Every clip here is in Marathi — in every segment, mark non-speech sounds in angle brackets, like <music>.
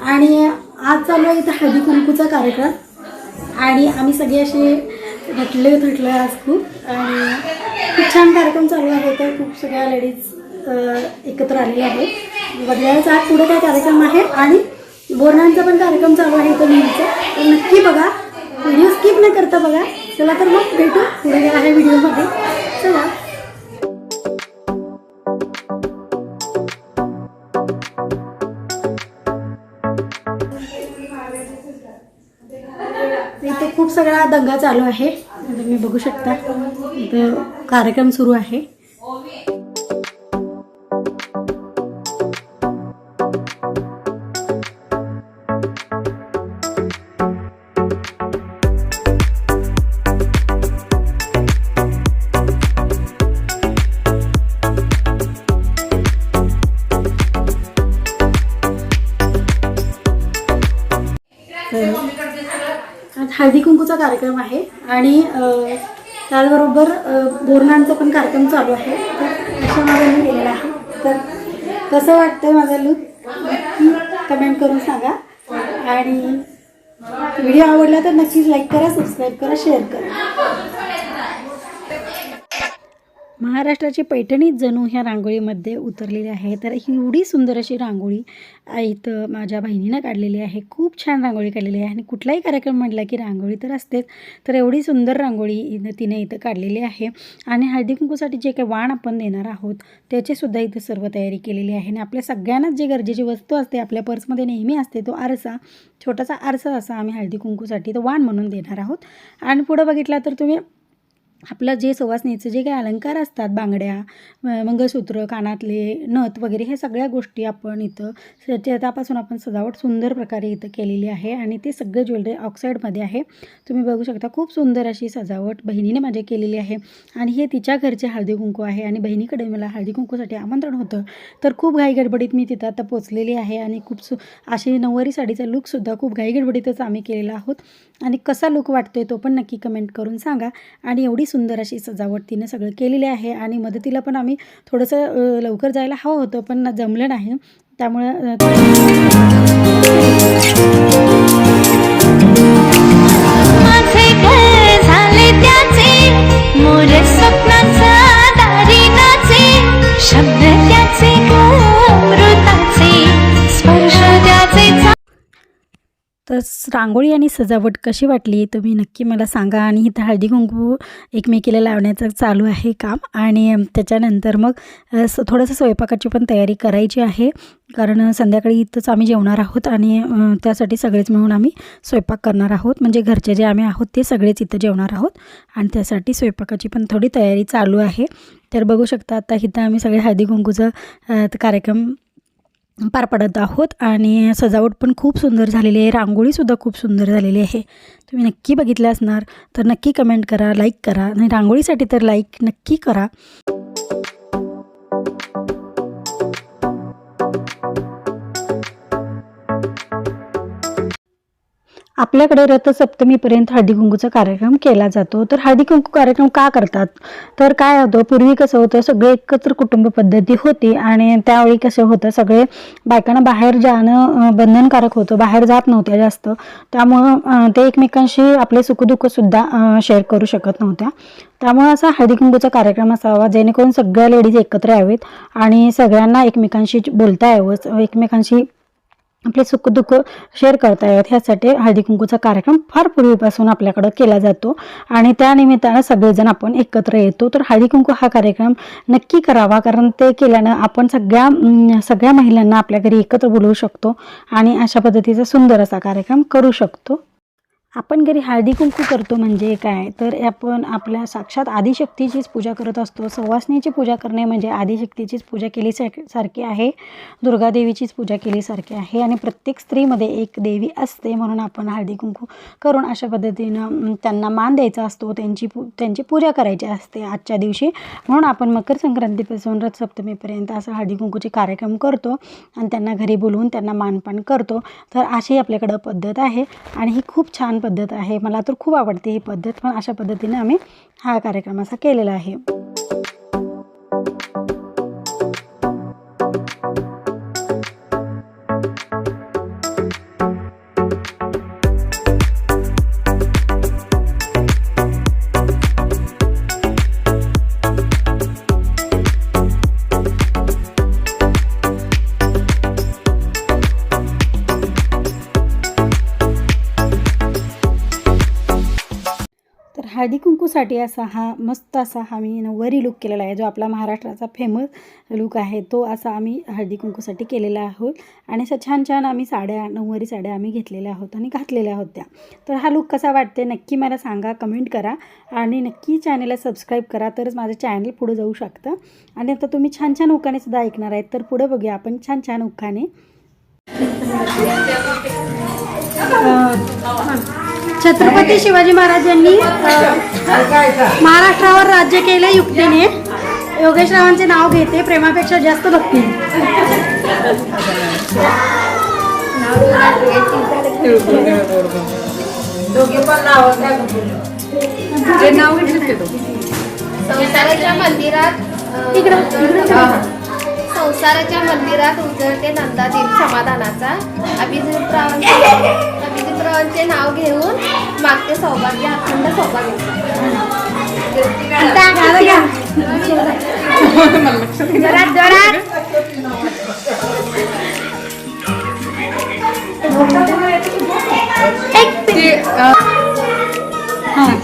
आणि आज चालू आहे इथं हळदी कुंकूचा कार्यक्रम. आणि आम्ही सगळे असे नटले थटले आज खूप. आणि खूप छान कार्यक्रम चालू आहे तर खूप सगळ्या लेडीज एकत्र आलेल्या आहेत. बघायचा आज पुढे काय कार्यक्रम आहे आणि बोरणांचा पण कार्यक्रम चालू आहे इथं मुलीचा तर नक्की बघा. व्हिडिओ स्किप न करता बघा. चला तर मग भेटू पुढे आहे व्हिडिओमध्ये चला. सगळा दंगा चालू आहे. तुम्ही बघू शकता. कार्यक्रम सुरू आहे. हळदी कार्यक्रम आहे आणि त्याचबरोबर अ, बोरणांचा पण कार्यक्रम चालू आहे. तर अशा माझ्या मी गेलेला आहे. तर कसं वाटतं माझा लूक नक्की कमेंट करून सांगा. आणि व्हिडिओ आवडला तर नक्कीच लाईक करा सबस्क्राईब करा शेअर करा. महाराष्ट्राची पैठणी जणू ह्या रांगोळीमध्ये उतरलेली आहे. तर ही एवढी सुंदर अशी रांगोळी इथं माझ्या बहिणीनं काढलेली आहे. खूप छान रांगोळी काढलेली आहे. आणि कुठलाही कार्यक्रम म्हटला की रांगोळी तर असतेच तर एवढी सुंदर रांगोळी तिने इथं काढलेली आहे. आणि हळदी कुंकूसाठी जे काही वाण आपण देणार आहोत त्याचीसुद्धा इथं सर्व तयारी केलेली आहे. आणि आपल्या सगळ्यांनाच जे गरजेची वस्तू असते आपल्या पर्समध्ये नेहमी असते तो आरसा छोटासा आरसा असा आम्ही हळदी कुंकूसाठी तो वाण म्हणून देणार आहोत. आणि पुढं बघितला तर तुम्ही आपलं जे सुवासनीचं जे काही अलंकार असतात बांगड्या मंगळसूत्र कानातले नथ वगैरे हे सगळ्या गोष्टी आपण इथं त्यापासून आपण सजावट सुंदर प्रकारे इथं केलेली आहे आणि ते सगळं ज्वेलरी ऑक्साईडमध्ये आहे. तुम्ही बघू शकता खूप सुंदर अशी सजावट बहिणीने माझ्या केलेली आहे आणि हे तिच्या घरचे हळदी कुंकू आहे आणि बहिणीकडे मला हळदी कुंकूसाठी आमंत्रण होतं. तर खूप घाई गडबडीत मी तिथं आता पोचलेली आहे आणि खूप सु अशी नऊवारी साडीचा लुकसुद्धा खूप घाई गडबडीतच आम्ही केलेला आहोत. आणि कसा लुक वाटतोय तो पण नक्की कमेंट करून सांगा. आणि एवढी सुंदर अशी सजावट तिनं सगळं केलेली आहे आणि मदतीला पण आम्ही थोडंसं लवकर जायला हवं होतं पण जमलं नाही. त्यामुळं तर रांगोळी आणि सजावट कशी वाटली तुम्ही नक्की मला सांगा. आणि इथं हळदी कुंकू एकमेकीला लावण्याचं चालू आहे काम. आणि त्याच्यानंतर मग स थोडंसं स्वयंपाकाची पण तयारी करायची आहे. कारण संध्याकाळी इथंच आम्ही जेवणार आहोत. आणि त्यासाठी सगळेच मिळून आम्ही स्वयंपाक करणार आहोत. म्हणजे घरचे जे आम्ही आहोत ते सगळेच इथं जेवणार आहोत. आणि त्यासाठी स्वयंपाकाची पण थोडी तयारी चालू आहे. तर बघू शकता आता इथं आम्ही सगळे हळदी कुंकूचं कार्यक्रम पार पडत आहोत आणि सजावट पण खूप सुंदर झालेली आहे. रांगोळीसुद्धा खूप सुंदर झालेली आहे. तुम्ही नक्की बघितले असणार तर नक्की कमेंट करा लाईक करा आणि रांगोळीसाठी तर लाईक नक्की करा. आपल्याकडे रथसप्तमीपर्यंत हळदीकुंकूचा कार्यक्रम केला जातो. तर हळदीकुंकू कार्यक्रम का करतात? तर काय होतं? पूर्वी कसं होतं? सगळे एकत्र कुटुंब पद्धती होती आणि त्यावेळी कसं होतं? सगळे बायकांना बाहेर जाणं बंधनकारक होतं. बाहेर जात नव्हत्या जास्त. त्यामुळं ते एकमेकांशी आपले सुखदुःखसुद्धा शेअर करू शकत नव्हत्या. त्यामुळे असा हळदीकुंकूचा कार्यक्रम असावा. जेणेकरून सगळ्या लेडीज एकत्र यावेत आणि सगळ्यांना एकमेकांशी बोलता यावं. एकमेकांशी आपले सुखदुःख शेअर करता येत. ह्यासाठी हळदी कुंकूचा कार्यक्रम फार पूर्वीपासून आपल्याकडं केला जातो. आणि त्या निमित्तानं सगळेजण आपण एकत्र येतो. तर हळदी कुंकू हा कार्यक्रम नक्की करावा. कारण ते केल्यानं आपण सगळ्या सगळ्या महिलांना आपल्या घरी एकत्र बोलवू शकतो. आणि अशा पद्धतीचा सुंदर असा कार्यक्रम करू शकतो. आपण घरी हळदी कुंकू करतो म्हणजे काय? तर आपण आपल्या साक्षात आदिशक्तीचीच पूजा करत असतो. सवासनीची पूजा करणे म्हणजे आदिशक्तीचीच पूजा केली सारखी आहे. दुर्गादेवीचीच पूजा केलीसारखी आहे. आणि प्रत्येक स्त्रीमध्ये एक देवी असते म्हणून आपण हळदी कुंकू करून अशा पद्धतीनं त्यांना मान द्यायचा असतो. त्यांची पू त्यांची पूजा करायची असते आजच्या दिवशी. म्हणून आपण मकर संक्रांतीपासून रथसप्तमीपर्यंत असं हळदी कुंकूचे कार्यक्रम करतो आणि त्यांना घरी बोलवून त्यांना मानपान करतो. तर अशी आपल्याकडं पद्धत आहे. आणि ही खूप छान पद्धत आहे. मला तर खूप आवडते ही पद्धत पण अशा पद्धतीने आम्ही हा कार्यक्रम असा केलेला आहे. हळदी कुंकूसाठी असा हा मस्त असा हा मी नऊवारी लुक केलेला आहे जो आपला महाराष्ट्राचा फेमस लुक आहे तो असा आम्ही हळदी कुंकूसाठी केलेला आहोत. आणि असं छान छान आम्ही साड्या नऊवारी साड्या आम्ही घेतलेल्या आहोत आणि घातलेल्या होत्या. तर हा लुक कसा वाटते नक्की मला सांगा कमेंट करा आणि नक्की चॅनलला सबस्क्राईब करा तरच माझं चॅनल पुढे जाऊ शकतं. आणि आता तुम्ही छान छान उखाणे सुद्धा ऐकणार आहेत तर पुढे बघूया आपण छान छान उखाणे. छत्रपती शिवाजी महाराजांनी महाराष्ट्रावर राज्य केले युक्तीने. योगेशरावांचे नाव घेते प्रेमापेक्षा जास्त भक्ती. जे नाव घेतलं ते तो. संसाराच्या मंदिरात संसाराच्या मंदिरात उजळते नंदादीप समाधानाचा अभिजितरावांचे अभिजितरावांचे नाव घेऊन मागते सौभाग्य अखंड सौभाग्य. हां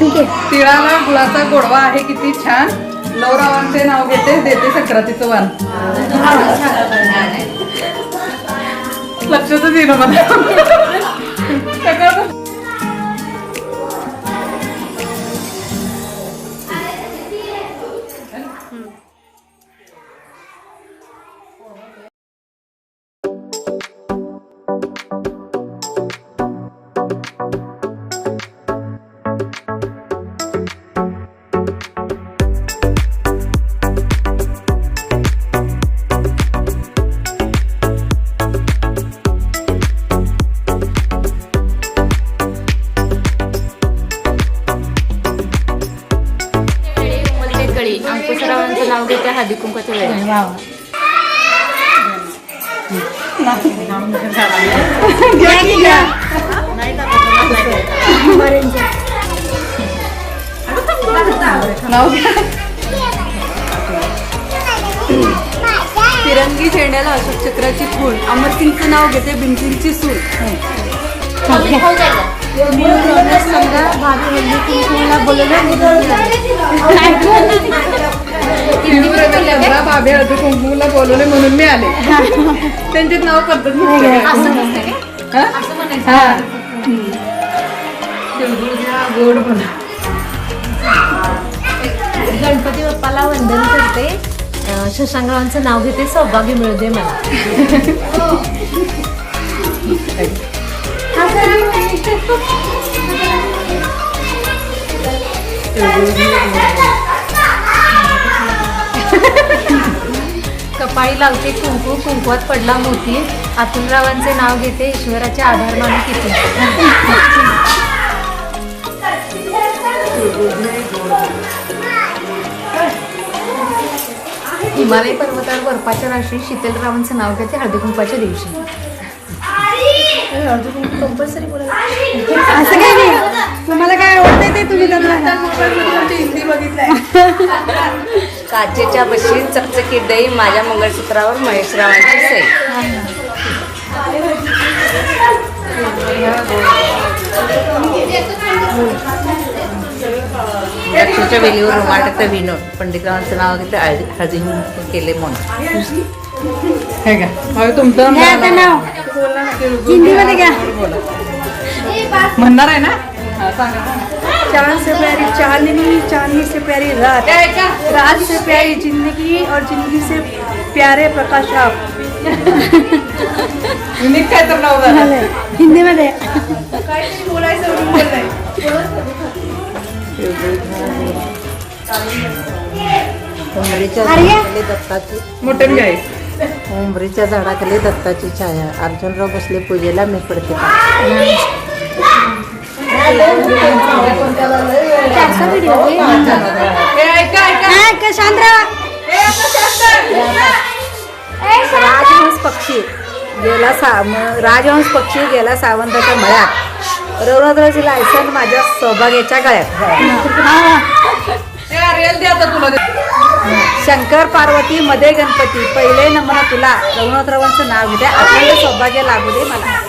तिळाला गुळाचा गोडवा आहे किती छान. लवरावांचे नाव घेते देते सक्रातीचं वाण. लक्षातच येईना मला. चक्राची फूल अमरसिंगचं नाव घेते हिंदू यंत्रा बाबे हळदी कुंकुला बोलवले म्हणून मी आले. त्यांचे नाव गोड म्हणा. गणपती बाप्पाला वंदन करते. शशांकरावांचं नाव घेते सौभाग्य मिळू दे मला. <laughs> कपाळी लावते कुंकू कुंकवात पडला मोती. अतुलरावांचे नाव घेते ईश्वराचे आधार मानू किती <laughs> <laughs> हिमालय पर्वतावर बर्फाच्या राशी शीतलरावांचं नाव घेते हळदी कुंकवाच्या दिवशी कंपल्सरी बोलायला असं काय नाही. तुम्हाला काय आवडतंय ते तुम्ही हिंदी बघितलंय. काचेच्या बशी चकचकीत दही माझ्या मंगळसूत्रावर महेशरावांची सई. द्राक्षाच्या वेलीवर रुमाटाचं विनोद पंडितरावांचं नाव घेतलं कुंकू केले म्हणून हे का हवे तुमचं घ्या आता नाव. हिंदीमध्ये घ्या. म्हणणार आहे ना. चांद से प्यारी चांदनी चांदनी से प्यारी रात. रात से प्यारी जिंदगी और जिंदगी से प्यारे प्रकाश आप हिंदीमध्ये. बोलायचं झाडाखाली दत्ताची उमरीच्या झाडाखाली दत्ताची छाया. अर्जुनराव बसले पूजेला मी पडते. हे राजहंस पक्षी गेला सा म- राजहंस पक्षी गेला सावंताच्या मळ्यात. रवणाद्राची लायसन माझ्या सौभाग्याच्या गळ्यात. शंकर पार्वती मध्ये गणपती पहिले नमना तुला. रघुनाथरावांचं नाव घेते. अखंड सौभाग्य लागू दे मला.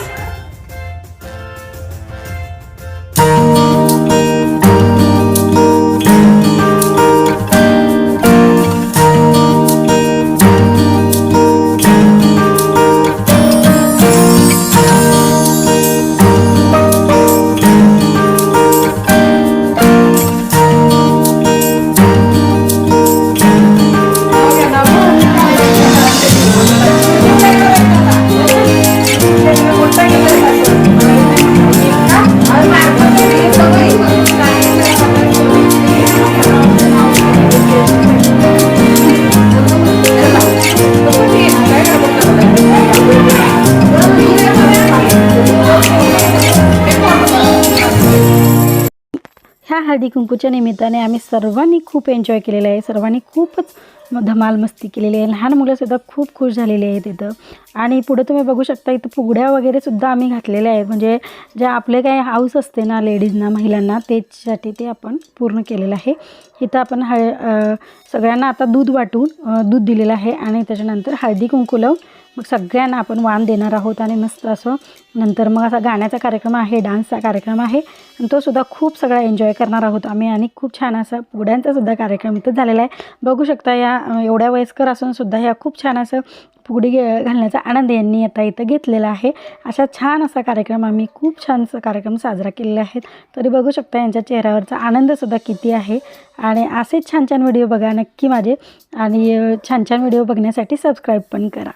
हळदी कुंकूच्या निमित्ताने आम्ही सर्वांनी खूप एन्जॉय केलेलं आहे. सर्वांनी खूपच धमाल मस्ती केलेली आहे. लहान मुलंसुद्धा खूप खुश झालेली आहेत इथं. आणि पुढं तुम्ही बघू शकता इथं फुगड्या वगैरे सुद्धा आम्ही घातलेल्या आहेत. म्हणजे जे आपले काही हाऊस असते ना लेडीजना महिलांना त्याच्यासाठी ते आपण पूर्ण केलेलं आहे. इथं आपण हळ सगळ्यांना आता दूध वाटून दूध दिलेलं आहे. आणि त्याच्यानंतर हळदी कुंकू लावून मग सगळ्यांना आपण वाण देणार आहोत आणि मस्त असं नंतर मग असा गाण्याचा कार्यक्रम आहे डान्सचा कार्यक्रम आहे आणि तो सुद्धा खूप सगळा एन्जॉय करणार आहोत आम्ही आणि खूप छान असा फुगड्यांचासुद्धा कार्यक्रम इथं झालेला आहे. बघू शकता या एवढ्या वयस्कर असूनसुद्धा ह्या खूप छान असं फुगडी घे घालण्याचा आनंद यांनी आता इथं घेतलेला आहे. अशा छान असा कार्यक्रम आम्ही खूप छानसा कार्यक्रम साजरा केलेला आहे. तरी बघू शकता यांच्या चेहऱ्यावरचा आनंदसुद्धा किती आहे आणि असेच छान छान व्हिडिओ बघा नक्की माझे आणि छान छान व्हिडिओ बघण्यासाठी सबस्क्राईब पण करा.